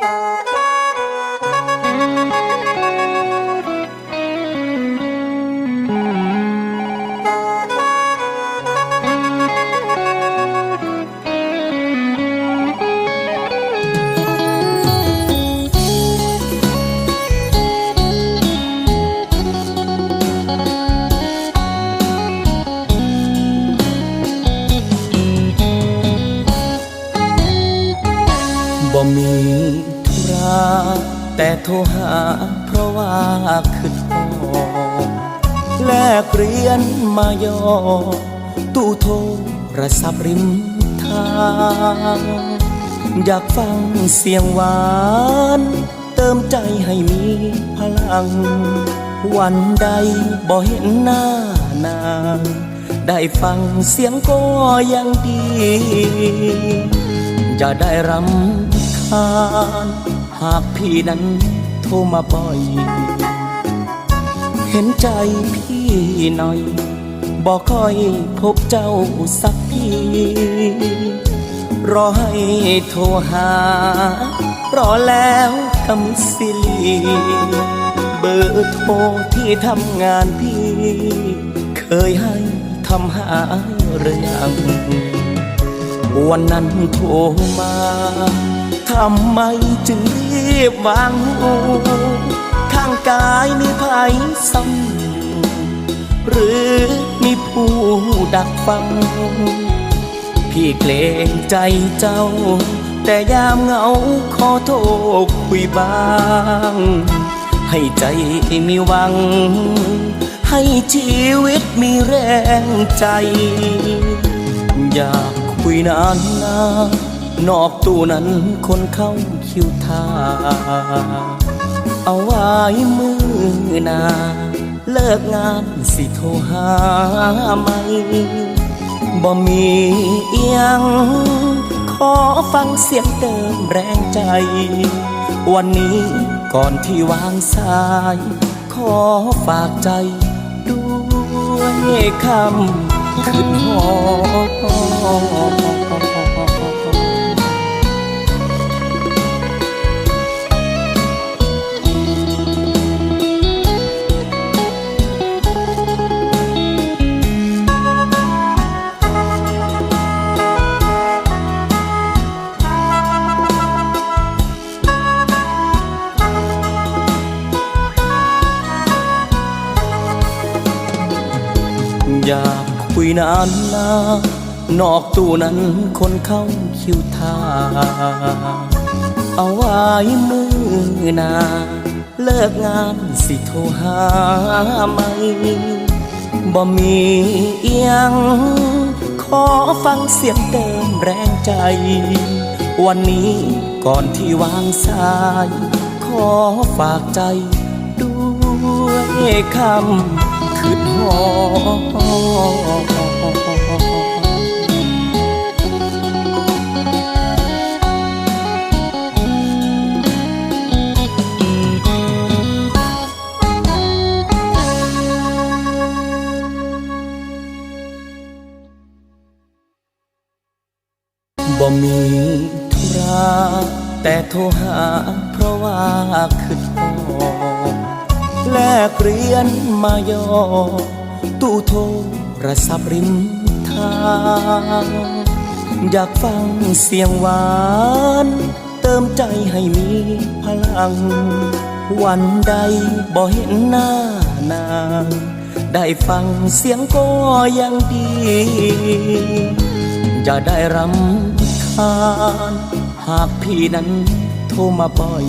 Música บ่มีธุระแต่โทรหาเพราะว่าคือทองแลกเรียนมายอ ตู้โทรศัพท์ริมทาง อยากฟังเสียงหวาน เติมใจให้มีพลัง วันใดบ่เห็นหน้านาง ได้ฟังเสียงก็ยังดี จะได้รำาญหากพี่นั้นโทรมาบ่อย เห็นใจพี่หน่อย บอกค่อยพบเจ้าสักทีรอให้โทรหา รอแล้วคำสิลีเบอร์โทรที่ทำงานพี่ เคยให้ทำหาหรือยังวันนั้นโทรมา ทำไมจึงรีบวางหูข้างกายมีภัยซ้ำหรือมีผู้ดักฟัง พี่เกรงใจเจ้า แต่ยามเหงาขอโทษคุยบ้าง ให้ใจมีหวัง ให้ชีวิตมีแรงใจ อยากคุยนานนา นอกตู้นั้นคนเข้าคิวทา เอาไว้มือนา เลิกงานสิโทรหาไหมบ่มีเอียง ขอฟังเสียงเติมแรงใจ วันนี้ก่อนที่วางสาย ขอฝากใจด้วยคำขึ้นหอ นานนานอกตู้นั้นคนเข้าคิวท่าเอาไว้มือนา เลิกงานสิโทรหาไหมบ่มีเอียง ขอฟังเสียงเติมแรงใจ วันนี้ก่อนที่วางสาย ขอฝากใจด้วยคำขึ้นหอ บ่มีธุระแต่โทรหาเพราะว่าคือทองแลกเรียนมายอ ตู้โทรศัพท์ริมทาง อยากฟังเสียงหวาน เติมใจให้มีพลัง วันใดบ่เห็นหน้านาง ได้ฟังเสียงก็ยังดี จะได้รำาน หากพี่นั้นโทรมาบ่อย